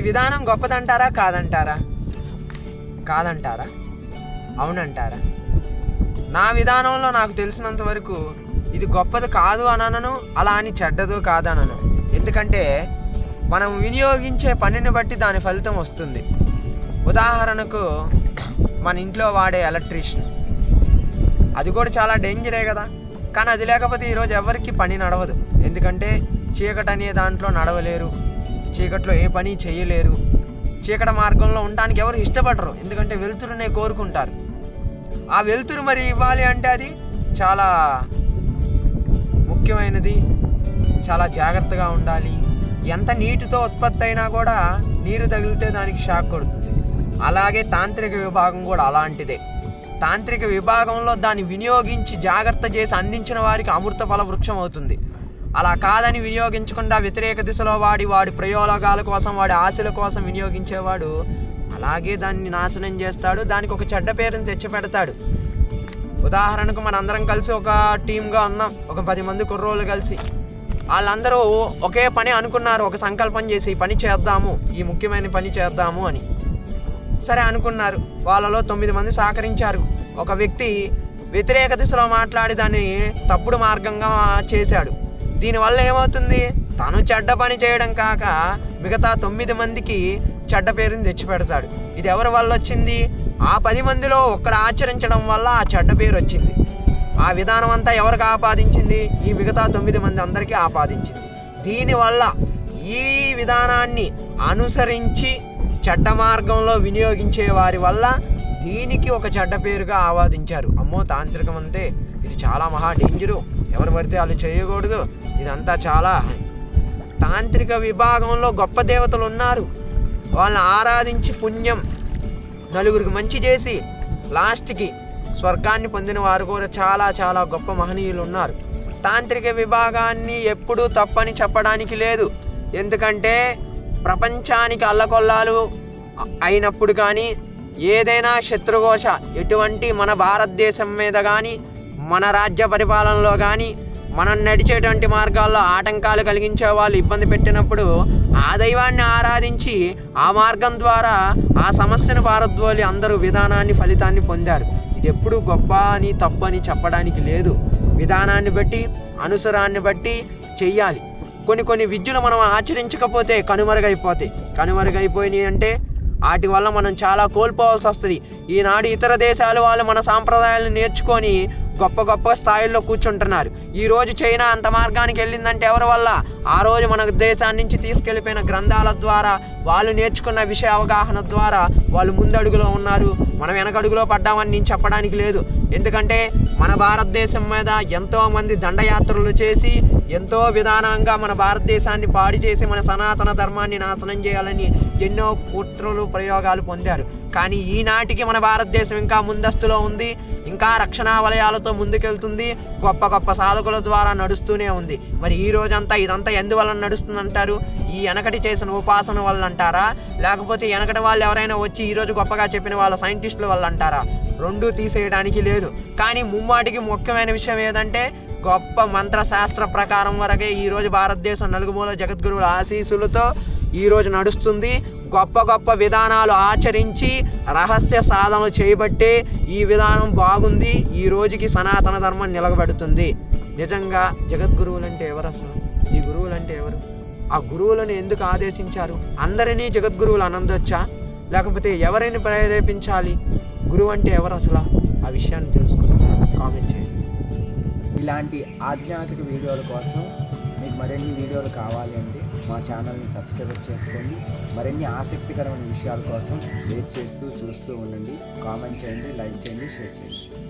విధానం గొప్పదంటారా కాదంటారా? కాదంటారా? అవునంటారా? నా విధానంలో నాకు తెలిసినంత వరకు ఇది గొప్పది కాదు అనను అలా అని చెడ్డదు కాదనను. ఎందుకంటే మనం వినియోగించే పనిని బట్టి దాని ఫలితం వస్తుంది. ఉదాహరణకు మన ఇంట్లో వాడే ఎలక్ట్రీషియన్. అది కూడా చాలా డేంజరే కదా. కానీ అది లేకపోతే ఈరోజు ఎవరికి పని నడవదు. ఎందుకంటే చీకటి అనే దాంట్లో నడవలేరు. చీకట్లో ఏ పని చేయలేరు. చీకటి మార్గంలో ఉండడానికి ఎవరు ఇష్టపడరు. ఎందుకంటే వెలుతురునే కోరుకుంటారు. ఆ వెలుతురు మరి ఇవ్వాలి అంటే అది చాలా ముఖ్యమైనది. చాలా జాగ్రత్తగా ఉండాలి. ఎంత నీటితో ఉత్పత్తి అయినా కూడా నీరు తగిలితే దానికి షాక్ కొడుతుంది. అలాగే తాంత్రిక విభాగం కూడా అలాంటిదే. తాంత్రిక విభాగంలో దాన్ని వినియోగించి జాగ్రత్త చేసి అందించిన వారికి అమృత ఫల వృక్షం అవుతుంది. అలా కాదని వినియోగించకుండా వ్యతిరేక దిశలో వాడి వాడి ప్రయోగాల కోసం వాడి ఆశల కోసం వినియోగించేవాడు అలాగే దాన్ని నాశనం చేస్తాడు. దానికి ఒక చెడ్డ పేరుని తెచ్చిపెడతాడు. ఉదాహరణకు మన అందరం కలిసి ఒక టీమ్గా ఉన్నాం. ఒక పది మంది కుర్రోళ్ళు కలిసి. వాళ్ళందరూ ఒకే పని అనుకున్నారు. ఒక సంకల్పం చేసి పని చేద్దాము. ఈ ముఖ్యమైన పని చేద్దాము అని. సరే అనుకున్నారు. వాళ్ళలో తొమ్మిది మంది సహకరించారు. ఒక వ్యక్తి వ్యతిరేక దిశలో మాట్లాడి దాన్ని తప్పుడు మార్గంగా చేశాడు. దీనివల్ల ఏమవుతుంది? తను చెడ్డ పని చేయడం కాక మిగతా తొమ్మిది మందికి చెడ్డ పేరుని తెచ్చిపెడతాడు. ఇది ఎవరి వల్ల వచ్చింది? ఆ పది మందిలో ఒక్కడ ఆచరించడం వల్ల ఆ చెడ్డ పేరు వచ్చింది. ఆ విధానం అంతా ఎవరికి ఆపాదించింది? ఈ మిగతా తొమ్మిది మంది అందరికీ ఆపాదించింది. దీనివల్ల ఈ విధానాన్ని అనుసరించి చెడ్డ మార్గంలో వినియోగించే వారి వల్ల దీనికి ఒక చెడ్డ పేరుగా ఆవాదించారు. అమ్మో తాంత్రికం అంతే ఇది చాలా మహా డేంజరు. ఎవరు పడితే వాళ్ళు చేయకూడదు. ఇదంతా చాలా తాంత్రిక విభాగంలో గొప్ప దేవతలు ఉన్నారు వాళ్ళని ఆరాధించి పుణ్యం నలుగురికి మంచి చేసి లాస్ట్కి స్వర్గాన్ని పొందిన వారు కూడా చాలా చాలా గొప్ప మహనీయులు ఉన్నారు తాంత్రిక విభాగాన్ని ఎప్పుడూ తప్పని చెప్పడానికి లేదు. ఎందుకంటే ప్రపంచానికి అల్లకొల్లాలు అయినప్పుడు కానీ ఏదైనా శత్రుఘోష ఎటువంటి మన భారతదేశం మీద కానీ మన రాజ్య పరిపాలనలో కానీ మనం నడిచేటువంటి మార్గాల్లో ఆటంకాలు కలిగించే వాళ్ళు ఇబ్బంది పెట్టినప్పుడు ఆ దైవాన్ని ఆరాధించి ఆ మార్గం ద్వారా ఆ సమస్యను పారద్రోలి అందరూ విధానాన్ని ఫలితాన్ని పొందారు. ఇది ఎప్పుడు గొప్ప అని తప్పు అని చెప్పడానికి లేదు. విధానాన్ని బట్టి అనుసరాన్ని బట్టి చెయ్యాలి. కొన్ని కొన్ని విద్యలు మనం ఆచరించకపోతే కనుమరుగైపోతాయి. కనుమరుగైపోయినాయి అంటే వాటి వల్ల మనం చాలా కోల్పోవాల్సి వస్తుంది. ఈనాడు ఇతర దేశాలు వాళ్ళు మన సాంప్రదాయాలను నేర్చుకొని గొప్ప గొప్ప స్థాయిల్లో కూర్చుంటున్నారు. ఈ రోజు చైనా అంత మార్గానికి వెళ్ళిందంటే ఎవరి వల్ల? ఆ రోజు మన దేశాన్ని నుంచి తీసుకెళ్ళిపోయిన గ్రంథాల ద్వారా వాళ్ళు నేర్చుకున్న విషయ అవగాహన ద్వారా వాళ్ళు ముందడుగులో ఉన్నారు. మనం వెనకడుగులో పడ్డామని నేను చెప్పడానికి లేదు. ఎందుకంటే మన భారతదేశం మీద ఎంతో మంది దండయాత్రలు చేసి ఎంతో విధానంగా మన భారతదేశాన్ని పాడు చేసి మన సనాతన ధర్మాన్ని నాశనం చేయాలని ఎన్నో కుట్రలు ప్రయోగాలు పొందారు. కానీ ఈనాటికి మన భారతదేశం ఇంకా ముందస్తులో ఉంది. ఇంకా రక్షణా వలయాలతో ముందుకెళ్తుంది. గొప్ప గొప్ప సాధకుల ద్వారా నడుస్తూనే ఉంది. మరి ఈ రోజంతా ఇదంతా ఎందువల్ల నడుస్తుందంటారు? ఈ వెనకటి చేసిన ఉపాసన వల్ల అంటారా లేకపోతే వెనకటి వాళ్ళు ఎవరైనా వచ్చి ఈ రోజు గొప్పగా చెప్పిన వాళ్ళ సైంటిస్టుల వల్ల అంటారా రెండూ తీసేయడానికి లేదు. కానీ ముమ్మాటికి ముఖ్యమైన విషయం ఏదంటే గొప్ప మంత్రశాస్త్ర ప్రకారం వరకే ఈరోజు భారతదేశం నలుగుమూల జగద్గురువుల ఆశీస్సులతో ఈరోజు నడుస్తుంది. గొప్ప గొప్ప విధానాలు ఆచరించి రహస్య సాధనలు చేయబట్టే ఈ విధానం బాగుంది. ఈ రోజుకి సనాతన ధర్మం నిలబెడుతుంది. నిజంగా జగద్గురువులంటే ఎవరు అసలు? ఈ గురువులంటే ఎవరు? ఆ గురువులను ఎందుకు ఆదేశించారు? అందరినీ జగద్గురువులు అనందొచ్చా? లేకపోతే ఎవరిని ప్రేరేపించాలి? గురువు అంటే ఎవరు అసలు? ఆ విషయాన్ని తెలుసుకుందాం. కామెంట్ చేయండి. ఇలాంటి ఆధ్యాత్మిక వీడియోల కోసం మీకు మరిన్ని వీడియోలు కావాలి అంటే మా ఛానల్ని సబ్స్క్రైబ్ చేసుకోండి. మరిన్ని ఆసక్తికరమైన విషయాల కోసం వెయిట్ చేస్తూ చూస్తూ ఉండండి. కామెంట్ చేయండి లైక్ చేయండి షేర్ చేయండి.